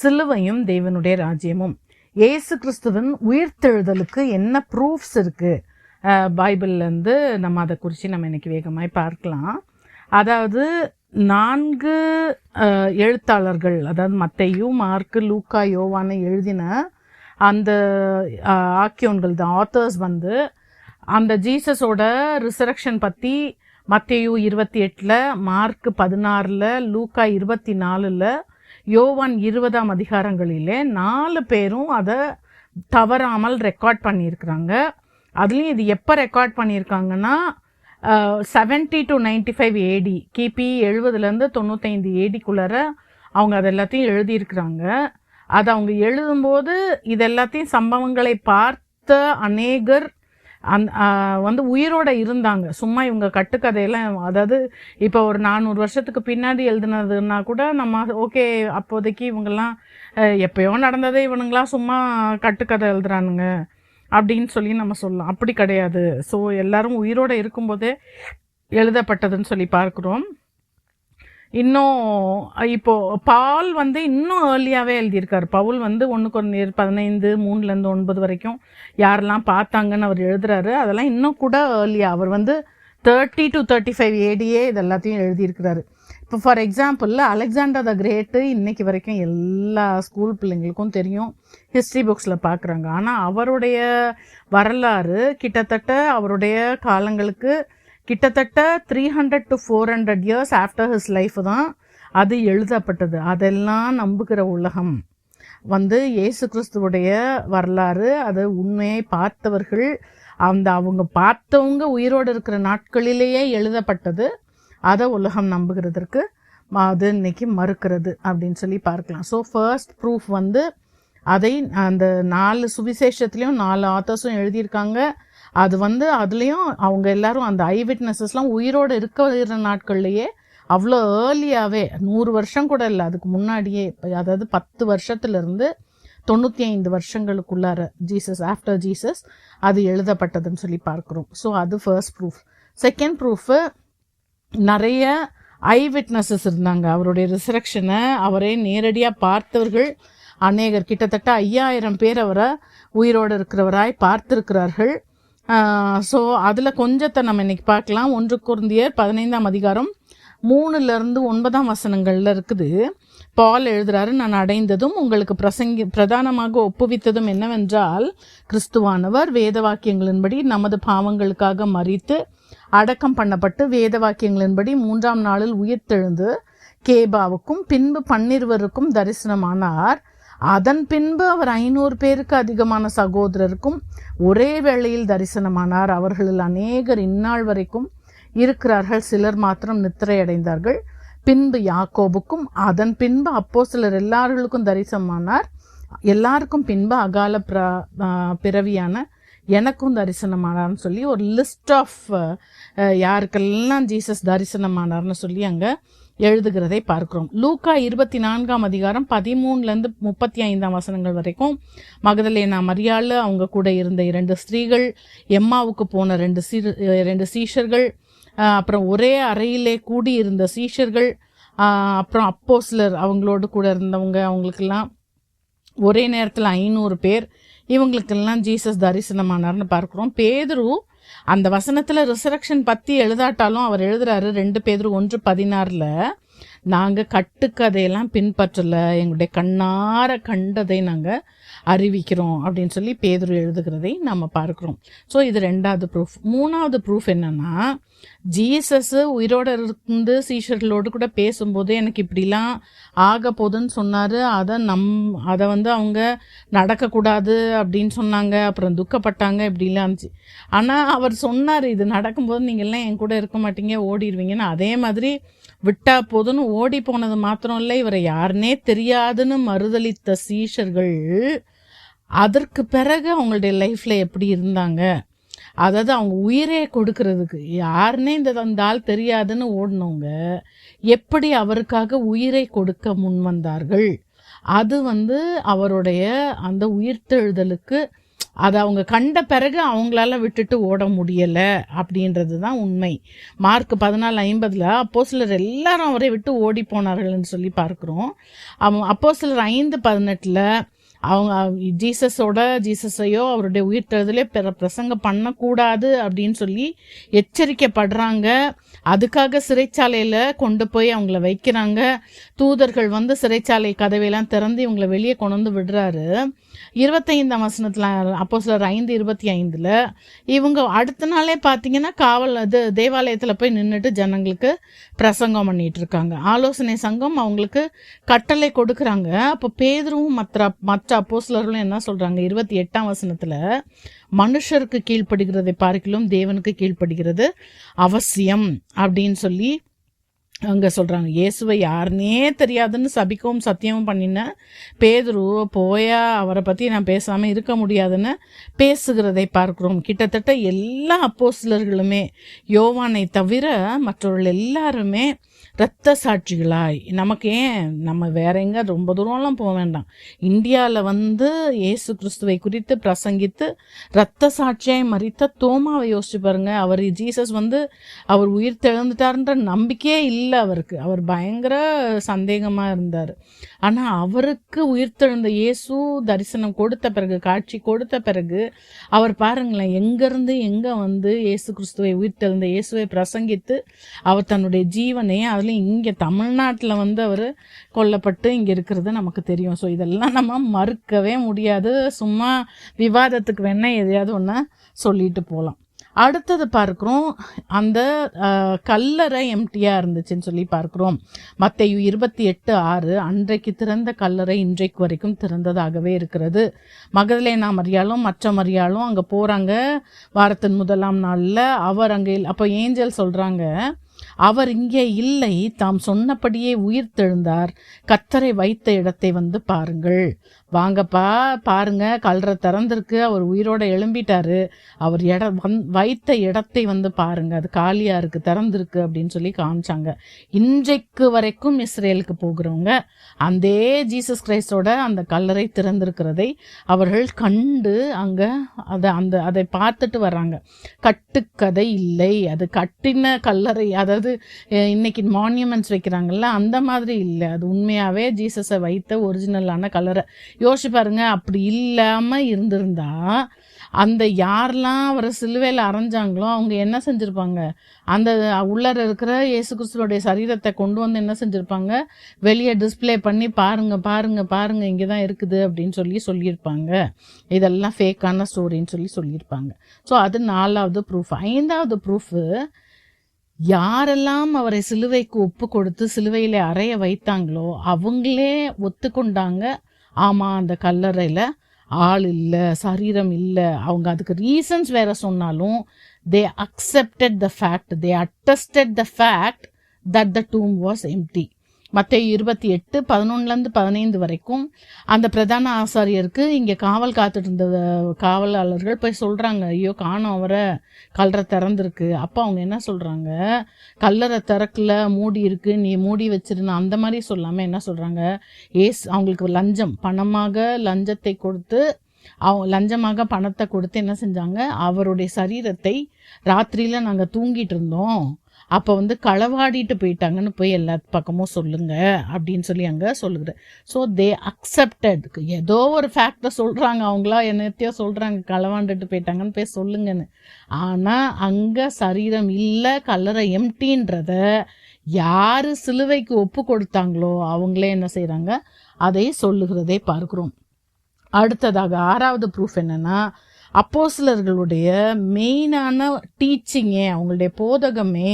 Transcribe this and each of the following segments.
சிலுவையும் தேவனுடைய ராஜ்யமும். இயேசு கிறிஸ்துவின் உயிர்த்தெழுதலுக்கு என்ன ப்ரூஃப்ஸ் இருக்குது பைபிள்லேருந்து நம்ம அதை குறித்து நம்ம இன்றைக்கி வேகமாய் பார்க்கலாம். அதாவது நான்கு எழுத்தாளர்கள் அதாவது மத்தையு மார்க்கு லூக்கா யோவான எழுதின அந்த ஆக்கியோன்கள் தான் ஆத்தர்ஸ் வந்து அந்த ஜீசஸோட ரிசரக்ஷன் பற்றி மத்தையு இருபத்தி எட்டில் மார்க் பதினாறில் லூக்கா இருபத்தி நாலில் யோவான் இருபதாம் அதிகாரங்களிலே நாலு பேரும் அதை தவறாமல் ரெக்கார்ட் பண்ணியிருக்கிறாங்க. அதுலேயும் இது எப்போ ரெக்கார்ட் பண்ணியிருக்காங்கன்னா seventy to ninety five AD கிபி எழுபதுலேருந்து தொண்ணூத்தைந்து ஏடிக்குள்ளார அவங்க அது எல்லாத்தையும் எழுதியிருக்கிறாங்க. அது அவங்க எழுதும்போது இது எல்லாத்தையும் சம்பவங்களை பார்த்த அநேகர் அந் வந்து உயிரோட இருந்தாங்க. சும்மா இவங்க கட்டுக்கதையெல்லாம் அதாவது இப்போ ஒரு நானூறு வருஷத்துக்கு பின்னாடி எழுதுனதுன்னா கூட நம்ம ஓகே அப்போதைக்கு இவங்கெல்லாம் எப்பயோ நடந்ததே இவனுங்களாம் சும்மா கட்டுக்கதை எழுதுறானுங்க அப்படின்னு சொல்லி நம்ம சொல்லலாம். அப்படி கிடையாது. ஸோ எல்லாரும் உயிரோட இருக்கும்போதே எழுதப்பட்டதுன்னு சொல்லி பார்க்குறோம். இன்னும் இப்போது பால் வந்து இன்னும் ஏர்லியாகவே எழுதியிருக்கார். பவுல் வந்து ஒன்று ஒன்று பதினைந்து மூணுலேருந்து ஒன்பது வரைக்கும் யாரெல்லாம் பார்த்தாங்கன்னு அவர் எழுதுறாரு. அதெல்லாம் இன்னும் கூட ஏர்லியாக அவர் வந்து தேர்ட்டி டு தேர்ட்டி ஃபைவ் ஏடியே இது எல்லாத்தையும் எழுதியிருக்கிறாரு. இப்போ for example Alexander the great இன்றைக்கி வரைக்கும் எல்லா ஸ்கூல் பிள்ளைங்களுக்கும் தெரியும். ஹிஸ்ட்ரி புக்ஸில் பார்க்குறாங்க. ஆனால் அவருடைய வரலாறு கிட்டத்தட்ட அவருடைய காலங்களுக்கு கிட்டத்தட்ட three hundred to four hundred years after his life தான் அது எழுதப்பட்டது. அதெல்லாம் நம்புகிற உலகம். வந்து இயேசு கிறிஸ்துவுடைய வரலாறு அது உண்மையை பார்த்தவர்கள் அந்த அவங்க பார்த்தவங்க உயிரோடு இருக்கிற நாட்களிலேயே எழுதப்பட்டது. அதை உலகம் நம்புகிறதற்கு அது இன்னைக்கு மறுக்கிறது அப்படின்னு சொல்லி பார்க்கலாம். ஸோ ஃபர்ஸ்ட் ப்ரூஃப் வந்து அதை அந்த நாலு சுவிசேஷத்துலேயும் நாலு ஆத்தர்ஸும் எழுதியிருக்காங்க. அது வந்து அதுலேயும் அவங்க எல்லாரும் அந்த ஐ விட்னஸஸ்லாம் உயிரோடு இருக்கிற நாட்கள்லையே அவ்வளோ ஏர்லியாகவே நூறு வருஷம் கூட இல்லை அதுக்கு முன்னாடியே இப்போ அதாவது பத்து வருஷத்துலேருந்து தொண்ணூற்றி ஐந்து வருஷங்களுக்குள்ளார ஜீசஸ் ஆஃப்டர் ஜீசஸ் அது எழுதப்பட்டதுன்னு சொல்லி பார்க்குறோம். ஸோ அது ஃபர்ஸ்ட் ப்ரூஃப் செகண்ட் ப்ரூஃபு நிறைய ஐ விட்னஸஸ் இருந்தாங்க. அவருடைய ரிசரக்ஷனை அவரே நேரடியாக பார்த்தவர்கள் அநேகர் கிட்டத்தட்ட ஐயாயிரம் பேர் அவரை உயிரோடு இருக்கிறவராய் பார்த்துருக்கிறார்கள். ஸோ அதில் கொஞ்சத்தை நம்ம இன்றைக்கி பார்க்கலாம். ஒன்று குருந்தியர் பதினைந்தாம் அதிகாரம் மூணுலேருந்து ஒன்பதாம் வசனங்களில் இருக்குது. பால் எழுதுறாரு நான் அடைந்ததும் உங்களுக்கு பிரசங்கி பிரதானமாக ஒப்புவித்ததும் என்னவென்றால் கிறிஸ்துவானவர் வேத வாக்கியங்களின்படி நமது பாவங்களுக்காக மறித்து அடக்கம் பண்ணப்பட்டு வேத வாக்கியங்களின்படி மூன்றாம் நாளில் உயிர்த்தெழுந்து கேபாவுக்கும் பின்பு பன்னிருவருக்கும் தரிசனமானார். அதன் பின்பு அவர் ஐநூறு பேருக்கு அதிகமான சகோதரருக்கும் ஒரே வேளையில் தரிசனமானார். அவர்களில் அநேகர் இந்நாள் வரைக்கும் இருக்கிறார்கள். சிலர் மாத்திரம் நித்திரை அடைந்தார்கள் பின்பு யாக்கோபுக்கும் அதன் பின்பு அப்போ சிலர் எல்லார்களுக்கும் தரிசனமானார். எல்லாருக்கும் பின்பு அகால பிர பிறவியான எனக்கும் தரிசனமானார்னு சொல்லி ஒரு லிஸ்ட் ஆஃப் யாருக்கெல்லாம் ஜீசஸ் தரிசனமானார்னு சொல்லி அங்கே எழுதுகிறதை பார்க்கிறோம். லூக்கா இருபத்தி நான்காம் அதிகாரம் பதிமூணுலேருந்து முப்பத்தி ஐந்தாம் வசனங்கள் வரைக்கும் மகதலேனா மரியாள் அவங்க கூட இருந்த இரண்டு ஸ்திரீகள் எம்மாவுக்கு போன ரெண்டு சீ ரெண்டு சீஷர்கள் அப்புறம் ஒரே அறையிலே கூடி இருந்த சீஷர்கள் அப்புறம் அப்போ சிலர் அவங்களோடு கூட இருந்தவங்க அவங்களுக்கெல்லாம் ஒரே நேரத்தில் ஐநூறு பேர் இவங்களுக்கெல்லாம் ஜீசஸ் தரிசனமானார்னு பார்க்குறோம். பேதுரு அந்த வசனத்தில் ரிசரக்ஷன் பற்றி எழுதாட்டாலும் அவர் எழுதுறாரு ரெண்டு பேர் ஒன்று பதினாறில் நாங்கள் கட்டுக்கதையெல்லாம் பின்பற்றலை எங்களுடைய கண்ணார கண்டதை நாங்கள் அறிவிக்கிறோம் அப்படின்னு சொல்லி பேதுரு எழுதுகிறதை நம்ம பார்க்குறோம். ஸோ இது ரெண்டாவது ப்ரூஃப் மூணாவது ப்ரூஃப் என்னென்னா ஜீசஸ் உயிரோட இருந்து சீஷர்களோடு கூட பேசும்போது எனக்கு இப்படிலாம் ஆக போகுதுன்னு சொன்னார். அதை நம் அதை வந்து அவங்க நடக்கக்கூடாது அப்படின்னு சொன்னாங்க. அப்புறம் துக்கப்பட்டாங்க இப்படிலாம் இருந்துச்சு. ஆனால் அவர் சொன்னார் இது நடக்கும்போது நீங்கள்லாம் என் கூட இருக்க மாட்டீங்க ஓடிடுவீங்கன்னு அதே மாதிரி விட்டா போதுன்னு ஓடி போனது மாத்திரம் இல்லை இவரை யாருனே தெரியாதுன்னு மறுதளித்த சீஷர்கள் அதற்கு பிறகு அவங்களுடைய லைஃப்பில் எப்படி இருந்தாங்க? அதாவது அவங்க உயிரே கொடுக்கறதுக்கு. யாருன்னே இந்த அந்த ஆள் தெரியாதுன்னு ஓடினவங்க எப்படி அவருக்காக உயிரை கொடுக்க முன் வந்தார்கள்? அது வந்து அவருடைய அந்த உயிர்த்தெழுதலுக்கு அதை அவங்க கண்ட பிறகு அவங்களால விட்டுட்டு ஓட முடியலை அப்படின்றது தான் உண்மை. மார்க் பதினாலு ஐம்பதில் அப்போ சிலர் எல்லாரும் அவரை விட்டு ஓடி போனார்கள்னு சொல்லி பார்க்குறோம். அவன் அப்போ சிலர் ஐந்து பதினெட்டில் அவங்க ஜீசஸோட ஜீசஸையோ அவருடைய உயிர்த்தெழுதலே பிற பிரசங்கம் பண்ணக்கூடாது அப்படின்னு சொல்லி எச்சரிக்கப்படுறாங்க. அதுக்காக சிறைச்சாலையில் கொண்டு போய் அவங்கள வைக்கிறாங்க. தூதர்கள் வந்து சிறைச்சாலை கதவையெல்லாம் திறந்து இவங்களை வெளியே கொண்டு வந்து விடுறாரு. இருபத்தைந்தாம் வசனத்தில் அப்போ சிலர் ஐந்து இருபத்தி ஐந்தில் இவங்க அடுத்த நாளே பார்த்தீங்கன்னா காவல் அது தேவாலயத்தில் போய் நின்றுட்டு ஜனங்களுக்கு பிரசங்கம் பண்ணிகிட்ருக்காங்க இருக்காங்க. ஆலோசனை சங்கம் அவங்களுக்கு கட்டளை கொடுக்குறாங்க. அப்போ பேதரும் மற்ற மற்ற அப்போஸ்லர்களும் என்ன சொல்கிறாங்க இருபத்தி எட்டாம் வசனத்தில் மனுஷருக்கு கீழ்ப்படுகிறதை பார்க்கிலும் தேவனுக்கு கீழ்ப்படுகிறது அவசியம் அப்படின்னு சொல்லி அங்கே சொல்கிறாங்க இயேசுவை யாருனே தெரியாதுன்னு சபிக்கவும் சத்தியமும் பண்ணின பேதுரு போயா அவரை பற்றி நான் பேசாமல் இருக்க முடியாதுன்னு பேசுகிறதை பார்க்குறோம். கிட்டத்தட்ட எல்லா அப்போஸ்லர்களுமே யோவானை தவிர மற்றவர்கள் எல்லாருமே இரத்த சாட்சிகளாய். நமக்கு ஏன்? நம்ம வேற எங்க? ரொம்ப தூரம்லாம் போக வேண்டாம். இந்தியாவில் வந்து இயேசு கிறிஸ்துவை குறித்து பிரசங்கித்து இரத்த சாட்சியாய் மறித்த தோமாவை யோசிச்சு பாருங்க. அவர் ஜீசஸ் வந்து அவர் உயிர் தெழுந்துட்டார்ன்ற நம்பிக்கையே இல்லை அவருக்கு. அவர் பயங்கர சந்தேகமாக இருந்தார். ஆனால் அவருக்கு உயிர்த்தெழுந்த இயேசு தரிசனம் கொடுத்த பிறகு காட்சி கொடுத்த பிறகு அவர் பாருங்களேன் எங்கேருந்து எங்கே வந்து இயேசு கிறிஸ்துவை உயிர்த்தெழுந்த இயேசுவை பிரசங்கித்து அவர் தன்னுடைய ஜீவனை அதுலேயும் இங்கே தமிழ்நாட்டில் வந்து அவர் கொல்லப்பட்டு இங்கே இருக்கிறது நமக்கு தெரியும். ஸோ இதெல்லாம் நம்ம மறுக்கவே முடியாது. சும்மா விவாதத்துக்கு வேணால் எதையாவது ஒன்று சொல்லிட்டு போகலாம் அடுத்தது பார்க்குறோம். அந்த கல்லறை எம்டியாக இருந்துச்சுன்னு சொல்லி பார்க்குறோம். மத்தையு இருபத்தி எட்டு ஆறு அன்றைக்கு திறந்த கல்லறை இன்றைக்கு வரைக்கும் திறந்ததாகவே இருக்கிறது. மகதலேனா மரியாலும் மற்ற மரியாலும் அங்கே போகிறாங்க வாரத்தின் முதலாம் நாளில் அவர் அங்கே அப்போ ஏஞ்சல் சொல்கிறாங்க அவர் இங்கே இல்லை. தாம் சொன்னபடியே உயிர் தெழுந்தார். கத்தரை வைத்த இடத்தை வந்து பாருங்கள். வாங்கப்பா பாருங்க கல்ற திறந்திருக்கு அவர் உயிரோட எழும்பிட்டாரு. அவர் இட வந் வைத்த இடத்தை வந்து பாருங்க அது காலியா இருக்கு திறந்திருக்கு அப்படின்னு சொல்லி காமிச்சாங்க. இன்றைக்கு வரைக்கும் இஸ்ரேலுக்கு போகிறவங்க அந்த ஜீசஸ் கிரைஸ்டோட அந்த கல்லறை திறந்திருக்கிறதை அவர்கள் கண்டு அங்க அதை அந்த அதை பார்த்துட்டு வர்றாங்க. கட்டுக்கதை இல்லை அது கட்டின கல்லறை அதாவது இன்னைக்கு மான்யூமெண்ட்ஸ் வைக்கிறாங்கல்ல அந்த மாதிரி இல்லை. அது உண்மையாகவே ஜீசஸை வைத்த ஒரிஜினலான கல்லறை. யோசிச்சு பாருங்க அப்படி இல்லாமல் இருந்திருந்தா அந்த யாரெல்லாம் அவரை சிலுவையில் அரைஞ்சாங்களோ அவங்க என்ன செஞ்சுருப்பாங்க? அந்த உள்ளர இருக்கிற இயேசு கிறிஸ்துவோடைய சரீரத்தை கொண்டு வந்து என்ன செஞ்சுருப்பாங்க? வெளியே டிஸ்ப்ளே பண்ணி பாருங்க பாருங்க பாருங்க இங்கே தான் இருக்குது அப்படின்னு சொல்லி சொல்லியிருப்பாங்க. இதெல்லாம் ஃபேக்கான ஸ்டோரின்னு சொல்லி சொல்லியிருப்பாங்க. ஸோ அது நாலாவது ப்ரூஃப் ஐந்தாவது ப்ரூஃபு யாரெல்லாம் அவரை சிலுவைக்கு ஒப்பு கொடுத்து சிலுவையில் அறைய வைத்தாங்களோ அவங்களே ஒத்துக்கொண்டாங்க. ஆமாம் அந்த கல்லறையில் ஆள் இல்லை சரீரம் இல்லை. அவங்க அதுக்கு ரீசன்ஸ் வேற சொன்னாலும் they accepted the fact they attested the fact that the tomb was empty மற்ற இருபத்தி எட்டு பதினொன்னுலேருந்து பதினைந்து வரைக்கும் அந்த பிரதான ஆசாரியருக்கு இங்கே காவல் காத்துட்டு இருந்த காவலாளர்கள் போய் சொல்கிறாங்க ஐயோ காணும் அவரை கல்லறை திறந்துருக்கு. அப்போ அவங்க என்ன சொல்கிறாங்க கல்லறை திறக்கல மூடி இருக்கு நீ மூடி வச்சிருந்த அந்த மாதிரி சொல்லாமல் என்ன சொல்கிறாங்க ஏஸ் அவங்களுக்கு லஞ்சம் பணமாக லஞ்சத்தை கொடுத்து அவங்க லஞ்சமாக பணத்தை கொடுத்து என்ன செஞ்சாங்க அவருடைய சரீரத்தை ராத்திரியில் நாங்கள் தூங்கிட்டு இருந்தோம். அப்போ வந்து களவாடிட்டு போயிட்டாங்கன்னு போய் எல்லா பக்கமும் சொல்லுங்க அப்படின்னு சொல்லி அங்கே சொல்லுகிற ஸோ தே அக்செப்டட் ஏதோ ஒரு ஃபேக்டை சொல்கிறாங்க அவங்களா என்னத்தையோ சொல்கிறாங்க களவாண்டுட்டு போயிட்டாங்கன்னு போய் சொல்லுங்கன்னு. ஆனால் அங்கே சரீரம் இல்லை கல்லறை எம்டின்றத யார் சிலுவைக்கு ஒப்பு கொடுத்தாங்களோ அவங்களே என்ன செய்கிறாங்க அதை சொல்லுகிறதை பார்க்குறோம். அடுத்ததாக ஆறாவது ப்ரூஃப் என்னென்னா அப்போஸ்லர்களுடைய மெயினான டீச்சிங்கே அவங்களுடைய போதகமே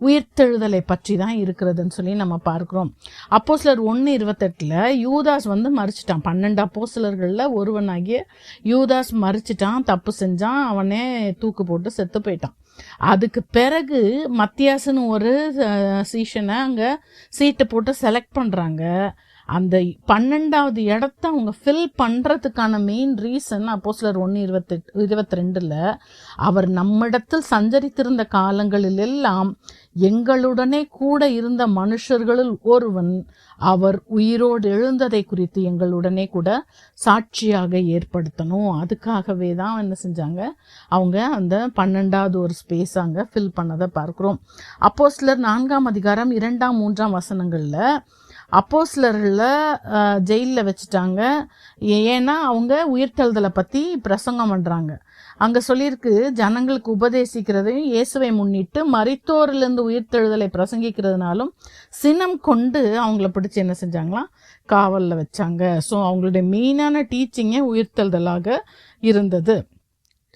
உயிர்த்தெழுதலை பற்றி தான் இருக்கிறதுன்னு சொல்லி நம்ம பார்க்குறோம். அப்போஸ்லர் ஒன்று இருபத்தெட்டில் யூதாஸ் வந்து மறிச்சிட்டான். பன்னெண்டு அப்போஸ்லர்களில் ஒருவனாகிய யூதாஸ் மறிச்சிட்டான் தப்பு செஞ்சான் அவனே தூக்கு போட்டு செத்து போயிட்டான். அதுக்கு பிறகு மத்தியாசுன்னு ஒரு சீஷனை அங்கே சீட்டு போட்டு செலக்ட் பண்ணுறாங்க அந்த பன்னெண்டாவது இடத்த அவங்க ஃபில் பண்ணுறதுக்கான மெயின் ரீசன் அப்போ சிலர் ஒன்று இருபத்தெட்டு இருபத்தி ரெண்டில் அவர் நம்மிடத்தில் சஞ்சரித்திருந்த காலங்களில் எல்லாம் எங்களுடனே கூட இருந்த மனுஷர்களுள் ஒருவன் அவர் உயிரோடு எழுந்ததை குறித்து எங்களுடனே கூட சாட்சியாக ஏற்படுத்தணும். அதுக்காகவே தான் என்ன செஞ்சாங்க? அவங்க அந்த பன்னெண்டாவது ஒரு ஸ்பேஸ் அங்கே ஃபில் பண்ணதை பார்க்குறோம். அப்போ சிலர் நான்காம் அதிகாரம் இரண்டாம் மூன்றாம் வசனங்களில் அப்போஸ்லரில் ஜெயிலில் வச்சுட்டாங்க. ஏன்னா அவங்க உயிர்த்தெழுதலை பற்றி பிரசங்கம் பண்ணுறாங்க அங்கே சொல்லியிருக்கு ஜனங்களுக்கு உபதேசிக்கிறதையும் இயேசுவை முன்னிட்டு மரித்தோரிலிருந்து உயிர்த்தெழுதலை பிரசங்கிக்கிறதுனாலும் சினம் கொண்டு அவங்கள பிடிச்சி என்ன செஞ்சாங்களாம்? காவலில் வச்சாங்க. ஸோ அவங்களுடைய மெயினான டீச்சிங்கே உயிர்த்தெழுதலாக இருந்தது.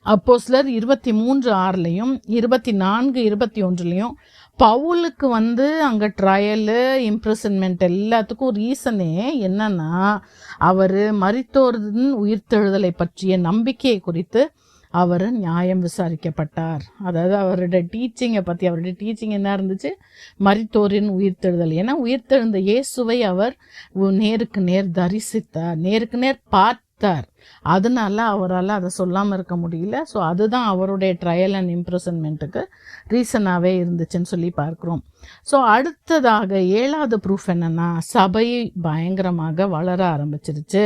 அப்போ சிலர் இருபத்தி மூன்று ஆறுலையும் இருபத்தி நான்கு இருபத்தி ஒன்றுலையும் பவுலுக்கு வந்து அங்கே ட்ரையலு இம்ப்ரெசன்மெண்ட் எல்லாத்துக்கும் ரீசனே என்னன்னா அவர் மரித்தோரின் உயிர்த்தெழுதலை பற்றிய நம்பிக்கையை குறித்து அவர் நியாயம் விசாரிக்கப்பட்டார். அதாவது அவருடைய டீச்சிங்கை பற்றி அவருடைய டீச்சிங் என்ன இருந்துச்சு? மரித்தோரின் உயிர்த்தெழுதல் ஏன்னா உயிர்த்தெழுந்த இயேசுவை அவர் நேருக்கு நேர் தரிசித்தார். நேருக்கு நேர் பார்த்து பார்த்தார் அதனால அவரால் அதை சொல்லாமல் இருக்க முடியல. ஸோ அதுதான் அவருடைய ட்ரையல் அண்ட் இம்ப்ரெசன்மெண்ட்டுக்கு ரீசனாகவே இருந்துச்சுன்னு சொல்லி பார்க்குறோம். ஸோ அடுத்ததாக ஏழாவது ப்ரூஃப் என்னென்னா சபை பயங்கரமாக வளர ஆரம்பிச்சிருச்சு.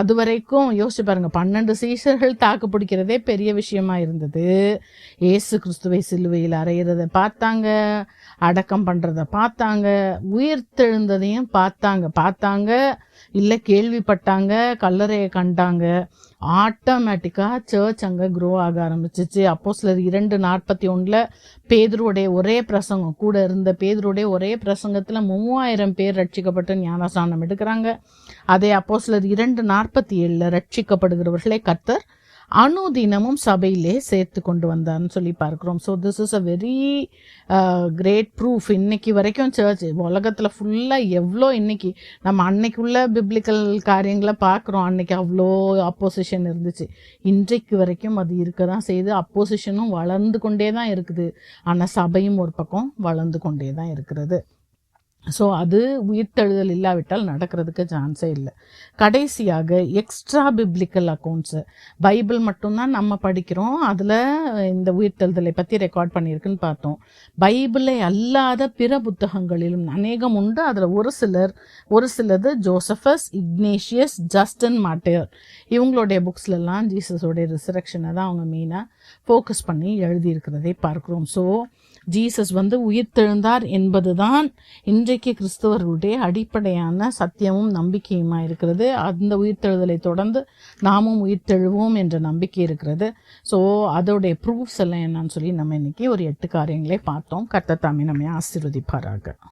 அது வரைக்கும் யோசிச்சு பாருங்க பன்னெண்டு சீசர்கள் தாக்கு பிடிக்கிறதே பெரிய விஷயமா இருந்தது. ஏசு கிறிஸ்துவை சிலுவையில் அறையிறத பார்த்தாங்க அடக்கம் பண்ணுறத பார்த்தாங்க உயிர் தெழுந்ததையும் பார்த்தாங்க. பார்த்தாங்க இல்லை கேள்விப்பட்டாங்க கல்லறையை கண்டாங்க. ஆட்டோமேட்டிக்காக சர்ச் அங்கே க்ரோ ஆக ஆரம்பிச்சிச்சு. அப்போ சிலர் இரண்டு நாற்பத்தி ஒன்றில் பேதருடைய ஒரே பிரசங்கம் கூட இருந்த பேதருடைய ஒரே பிரசங்கத்தில் மூவாயிரம் பேர் ரட்சிக்கப்பட்டு ஞானஸ்தானம் எடுக்கிறாங்க. அதே அப்போ சிலர் இரண்டு நாற்பத்தி ஏழில் ரட்சிக்கப்படுகிறவர்களே கர்த்தர் அணுதினமும் சபையிலே சேர்த்து கொண்டு வந்தார்னு சொல்லி பார்க்குறோம். So this is a very great proof இன்னைக்கு வரைக்கும் சர்ச் உலகத்தில் ஃபுல்லாக எவ்வளோ இன்னைக்கு நம்ம அன்னைக்குள்ள பிப்ளிக்கல் காரியங்களை பார்க்குறோம். அன்னைக்கு அவ்வளோ அப்போசிஷன் இருந்துச்சு. இன்றைக்கு வரைக்கும் அது இருக்க தான் செய்யுது அப்போசிஷனும் வளர்ந்து கொண்டே தான் இருக்குது. ஆனால் சபையும் ஒரு பக்கம் வளர்ந்து கொண்டே தான் இருக்கிறது. ஸோ அது உயிர்த்தெழுதல் இல்லாவிட்டால் நடக்கிறதுக்கு சான்ஸே இல்லை. கடைசியாக எக்ஸ்ட்ரா பிப்ளிக்கல் அக்கௌண்ட்ஸு பைபிள் மட்டும்தான் நம்ம படிக்கிறோம். அதில் இந்த உயிர்த்தெழுதலை பற்றி ரெக்கார்ட் பண்ணியிருக்குன்னு பார்த்தோம். பைபிளை அல்லாத பிற புத்தகங்களிலும் அநேகம் உண்டு. அதில் ஒரு சிலர் ஒரு சிலது ஜோசஃபஸ் இக்னேஷியஸ் ஜஸ்டன் மாட்டேர் இவங்களுடைய புக்ஸ்லலாம் ஜீசஸோடைய ரிசரக்ஷனை தான் அவங்க மெயினாக ஃபோக்கஸ் பண்ணி எழுதியிருக்கிறதை பார்க்குறோம். ஸோ ஜீசஸ் வந்து உயிர்த்தெழுந்தார் இன்று இன்றைக்கு கிறிஸ்தவர்களுடைய அடிப்படையான சத்தியமும் நம்பிக்கையுமா இருக்கிறது? அந்த உயிர்த்தெழுதலை தொடர்ந்து நாமும் உயிர்த்தெழுவோம் என்ற நம்பிக்கை இருக்கிறது. ஸோ அதோடைய ப்ரூஃப்ஸ் எல்லாம் என்னன்னு சொல்லி நம்ம இன்னைக்கு ஒரு எட்டு காரியங்களே பார்த்தோம். கர்த்தத்தாமே நம்மை ஆசீர்வதிப்பாராக.